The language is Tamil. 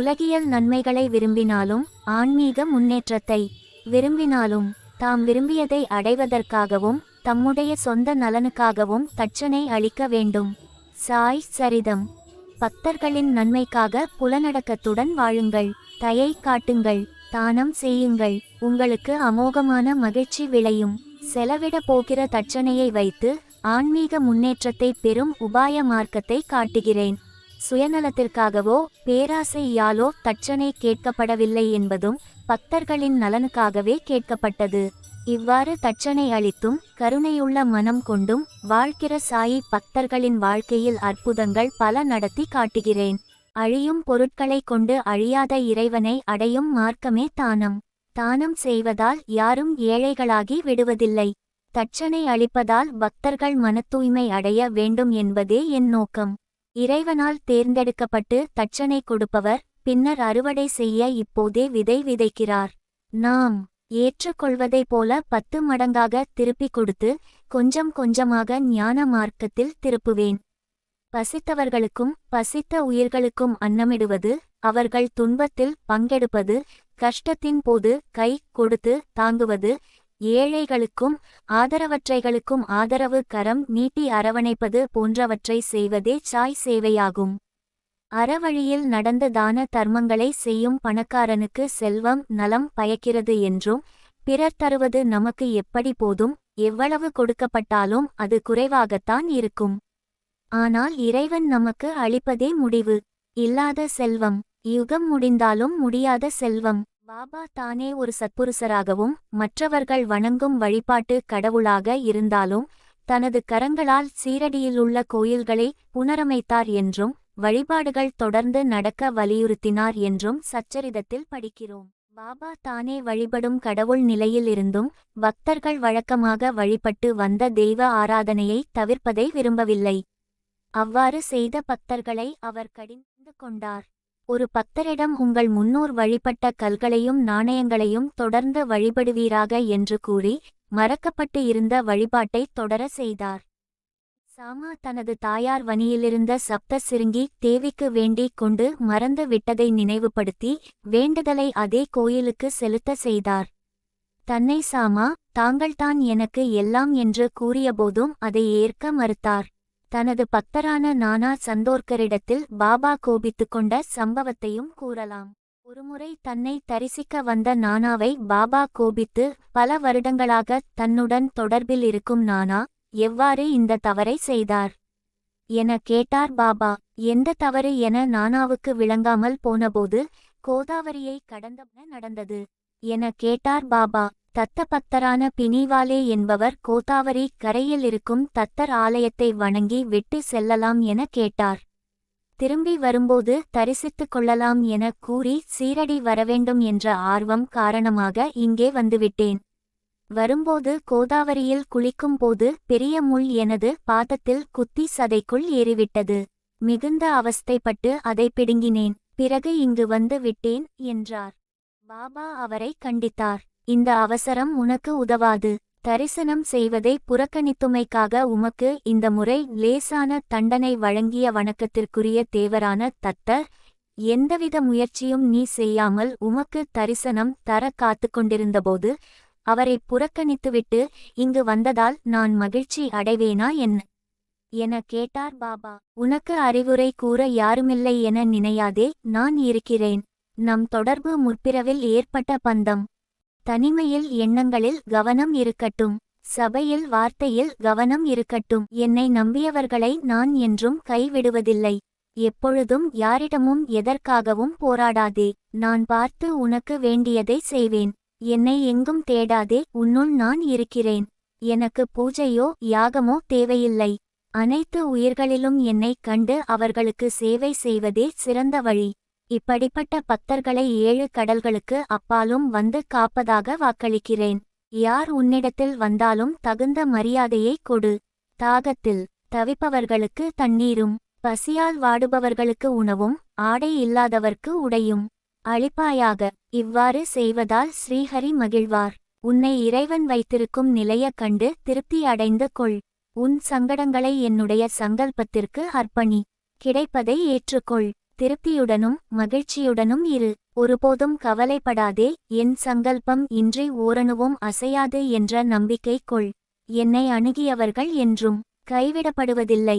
உலகியல் நன்மைகளை விரும்பினாலும் ஆன்மீக முன்னேற்றத்தை விரும்பினாலும் தாம் விரும்பியதை அடைவதற்காகவும் தம்முடைய சொந்த நலனுக்காகவும் தட்சனை அளிக்க வேண்டும். சாய் சரிதம். பக்தர்களின் நன்மைக்காக புலனடக்கத்துடன் வாழுங்கள். தயை காட்டுங்கள். தானம் செய்யுங்கள். உங்களுக்கு அமோகமான மகிழ்ச்சி விளையும். செலவிட போகிற தட்சணையை வைத்து ஆன்மீக முன்னேற்றத்தை பெறும் உபாய மார்க்கத்தை காட்டுகிறேன். சுயநலத்திற்காகவோ பேராசையாலோ தட்சணை கேட்கப்படவில்லை என்பதும் பக்தர்களின் நலனுக்காகவே கேட்கப்பட்டது. இவ்வாறு தட்சணை அளித்தும் கருணையுள்ள மனம் கொண்டும் வாழ்கிற சாயி பக்தர்களின் வாழ்க்கையில் அற்புதங்கள் பல நடத்தி காட்டுகிறேன். அழியும் பொருட்களை கொண்டு அழியாத இறைவனை அடையும் மார்க்கமே தானம். தானம் செய்வதால் யாரும் ஏழைகளாகி விடுவதில்லை. தட்சணை அளிப்பதால் பக்தர்கள் மனத்தூய்மை அடைய வேண்டும் என்பதே என் நோக்கம். இறைவனால் தேர்ந்தெடுக்கப்பட்டு தட்சணை கொடுப்பவர் பின்னர் அறுவடை செய்ய இப்போதே விதை விதைக்கிறார். நாம் ஏற்றுக்கொள்வதைப் போல பத்து மடங்காக திருப்பிக் கொடுத்து கொஞ்சம் கொஞ்சமாக ஞான மார்க்கத்தில் திருப்புவேன். பசித்தவர்களுக்கும் பசித்த உயிர்களுக்கும் அன்னமிடுவது அவர்கள் துன்பத்தில் பங்கெடுப்பது கஷ்டத்தின் போது கை கொடுத்து தாங்குவது ஏழைகளுக்கும் ஆதரவற்றைகளுக்கும் ஆதரவு கரம் நீட்டி அரவணைப்பது போன்றவற்றை செய்வதே சாய் சேவையாகும். அறவழியில் நடந்த தான தர்மங்களை செய்யும் பணக்காரனுக்கு செல்வம் நலம் பயக்கிறது என்றும் பிறர் தருவது நமக்கு எப்படி போதும் எவ்வளவு கொடுக்கப்பட்டாலும் அது குறைவாகத்தான் இருக்கும். ஆனால் இறைவன் நமக்கு அளிப்பதே முடிவு. இல்லாத செல்வம் யுகம் முடிந்தாலும் முடியாத செல்வம். பாபா தானே ஒரு சத்புருஷராகவும் மற்றவர்கள் வணங்கும் வழிபாட்டு கடவுளாக இருந்தாலும் தனது கரங்களால் சீரடியிலுள்ள கோயில்களை புனரமைத்தார் என்றும் வழிபாடுகள் தொடர்ந்து நடக்க வலியுறுத்தினார் என்றும் சச்சரிதத்தில் படிக்கிறோம். பாபா தானே வழிபடும் கடவுள் நிலையில் இருந்தும் பக்தர்கள் வழக்கமாக வழிபட்டு வந்த தெய்வ ஆராதனையை தவிர்ப்பதை விரும்பவில்லை. அவ்வாறு செய்த பக்தர்களை அவர் கடிந்து கொண்டார். ஒரு பக்தரிடம் உங்கள் முன்னோர் வழிபட்ட கல்களையும் நாணயங்களையும் தொடர்ந்து வழிபடுவீராக என்று கூறி மறக்கப்பட்டு இருந்த வழிபாட்டை தொடர செய்தார். சாமா தனது தாயார் வனியிலிருந்த சப்த சிறுங்கி தேவிக்கு வேண்டிக் கொண்டு மறந்து விட்டதை நினைவுபடுத்தி வேண்டுதலை அதே கோயிலுக்கு செலுத்த செய்தார். தன்னை சாமா தாங்கள்தான் எனக்கு எல்லாம் என்று கூறியபோதும் அதை ஏற்க மறுத்தார். தனது பக்தரான நானா சந்தோர்கரிடத்தில் பாபா கோபித்துக் கொண்ட சம்பவத்தையும் கூறலாம். ஒருமுறை தன்னை தரிசிக்க வந்த நானாவை பாபா கோபித்து பல வருடங்களாக தன்னுடன் தொடர்பில் இருக்கும் நானா எவ்வாறு இந்த தவறை செய்தார்? என கேட்டார் பாபா. எந்த தவறு என நானாவுக்கு விளங்காமல் போனபோது கோதாவரியை கடந்த நடந்தது. என கேட்டார் பாபா. தத்தபக்தரான பினிவாலே என்பவர் கோதாவரி கரையில் இருக்கும் தத்தர் ஆலயத்தை வணங்கி விட்டு செல்லலாம் என கேட்டார். திரும்பி வரும்போது தரிசித்துக் கொள்ளலாம் என கூறி சீரடி வரவேண்டும் என்ற ஆர்வம் காரணமாக இங்கே வந்துவிட்டேன். வரும்போது கோதாவரியில் குளிக்கும் போது பெரிய முள் எனது பாதத்தில் குத்தி சதைக்குள் ஏறிவிட்டது. மிகுந்த அவஸ்தைப்பட்டு அதை பிடுங்கினேன். பிறகு இங்கு வந்து விட்டேன் என்றார். பாபா அவரை கண்டித்தார். இந்த அவசரம் உனக்கு உதவாது. தரிசனம் செய்வதை புறக்கணித்துமைக்காக உமக்கு இந்த முறை லேசான தண்டனை வழங்கிய வணக்கத்திற்குரிய தேவரான தத்தர் எந்தவித முயற்சியும் நீ செய்யாமல் உமக்கு தரிசனம் தர காத்துக்கொண்டிருந்தபோது அவரை புறக்கணித்துவிட்டு இங்கு வந்ததால் நான் மகிழ்ச்சி அடைவேனா என்ன என கேட்டார் பாபா. உனக்கு அறிவுரை கூற யாருமில்லை என நினையாதே நான் இருக்கிறேன். நம் தொடர்பு முற்பிறவில் ஏற்பட்ட பந்தம். தனிமையில் எண்ணங்களில் கவனம் இருக்கட்டும். சபையில் வார்த்தையில் கவனம் இருக்கட்டும். என்னை நம்பியவர்களை நான் என்றும் கைவிடுவதில்லை. எப்பொழுதும் யாரிடமும் எதற்காகவும் போராடாதே. நான் பார்த்து உனக்கு வேண்டியதை செய்வேன். என்னை எங்கும் தேடாதே. உன்னுள் நான் இருக்கிறேன். எனக்கு பூஜையோ யாகமோ தேவையில்லை. அனைத்து உயிர்களிலும் என்னைக் கண்டு அவர்களுக்கு சேவை செய்வதே சிறந்த வழி. இப்படிப்பட்ட பக்தர்களை ஏழு கடல்களுக்கு அப்பாலும் வந்து காப்பதாக வாக்களிக்கிறேன். யார் உன்னிடத்தில் வந்தாலும் தகுந்த மரியாதையை கொடு. தாகத்தில் தவிப்பவர்களுக்கு தண்ணீரும் பசியால் வாடுபவர்களுக்கு உணவும் ஆடை இல்லாதவர்க்கு உடையும். அளிப்பாயாக இவ்வாறு செய்வதால் ஸ்ரீஹரி மகிழ்வார். உன்னை இறைவன் வைத்திருக்கும் நிலைய கண்டு திருப்தி அடைந்து கொள். உன் சங்கடங்களை என்னுடைய சங்கல்பத்திற்கு அர்ப்பணி. கிடைப்பதை ஏற்றுக்கொள். திருப்தியுடனும் மகிழ்ச்சியுடனும் இரு. ஒருபோதும் கவலைப்படாதே என் சங்கல்பம் இன்றி ஓரணுவும் அசையாது என்ற நம்பிக்கை கொள். என்னை அணுகியவர்கள் என்றும் கைவிடப்படுவதில்லை.